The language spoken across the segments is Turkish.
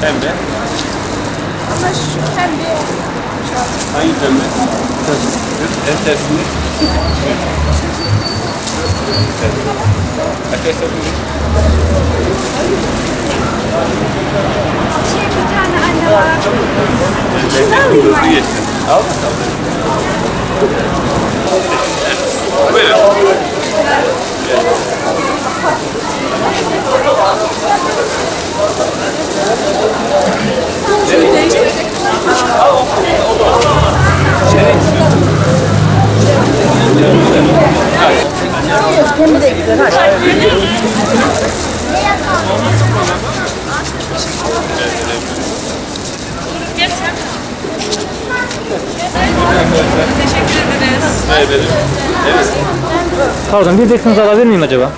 Pembe. Ama şu pembe Hangi pembe? En tersinde. Arkadaşlar buyurun. şey bir tane anne var. Lezzet hızlı geçsin. Al bakalım. Buyurun. Rica ederim. Evet. Pardon bir dakika alabilir miyim acaba?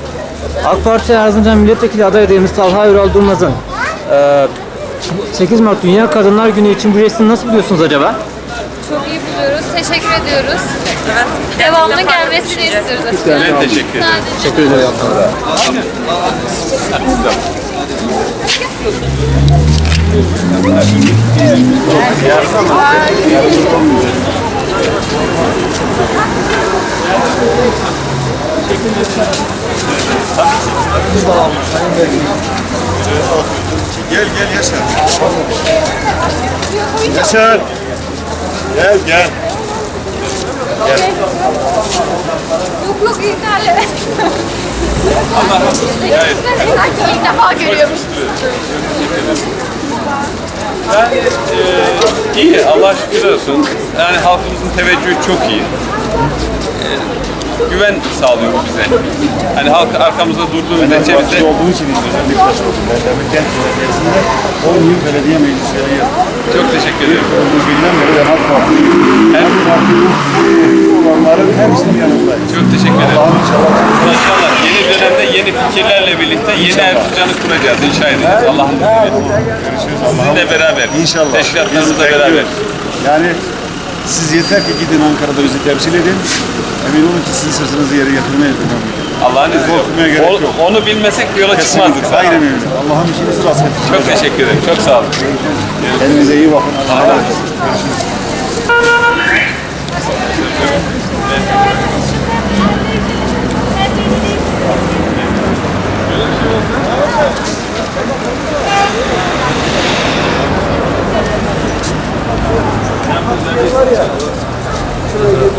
AK Parti Erzincan Milletvekili aday adayımız Talha Ünal Durmaz'ın eee, 8 Mart Dünya Kadınlar Günü için bu resmini nasıl buluyorsunuz acaba? Çok iyi buluyoruz. Teşekkür ediyoruz. Evet. Devamlı gelmesini istiyoruz. Ben teşekkür ederim. Sadece Teşekkür ederim. Gel gel Yaşar. Yaşar. Gel gel. yok yok iptal Allah razı olsun. Gayet Sanki ilk defa görüyormuş. Yani e, iyi, Allah şükür olsun. Yani halkımızın teveccühü çok iyi. E, güven sağlıyor bu bize. Hani halk arkamızda durduğu müddetçe olduğu için İzmir'den bir taş oldu. Ben de kent belediyesinde 10 yıl belediye meclisleri yaptım. çok teşekkür ederim. Olduğu günden beri ben AK Parti'yim. Her, Parti'nin olanların hepsinin yanındayım. çok teşekkür ederim. Allah'ım inşallah İnşallah yeni dönemde yeni fikirlerle birlikte yeni Erzincan'ı kuracağız, inşa edeceğiz. Allah'ın izniyle. görüşürüz. Sizinle beraber. İnşallah. Teşkilatlarımızla beraber. Yani siz yeter ki gidin Ankara'da bizi temsil edin. Emin olun ki sizin sırtınızı yere getirmeyiz. Allah'ın Korkmaya izniyle. gerek yok. onu bilmesek yola çıkmazdık. zaten. Aynen öyle. Allah'ım işinizi rast getirsin. Çok teşekkür ederim. Çok sağ olun. Kendinize iyi bakın. Allah razı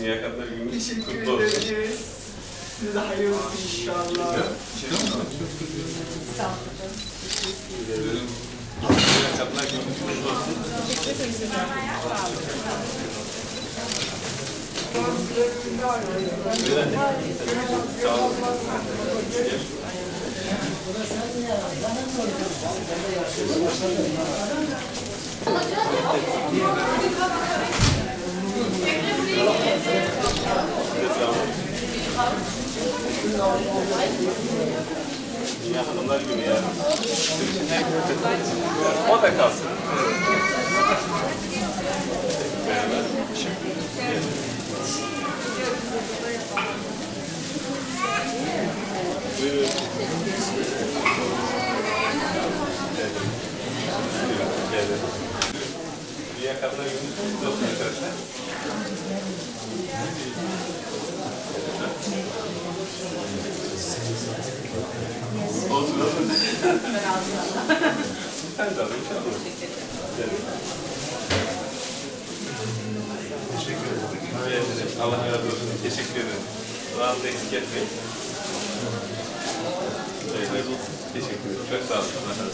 Dünya Kadınlar Günü kutlu olsun. Size de hayırlı olsun inşallah. Dünya Kadınlar Günü kutlu olsun. Dünya Kadınlar Günü ya. O da kalsın. Dünya Kadınlar Günü kutlu olsun arkadaşlar. Olsun olsun. Sen de al inşallah. Teşekkür ederim. Allah razı olsun. Teşekkür ederim. Duanızı eksik etmeyin. Teşekkür ederim. Çok sağ olun.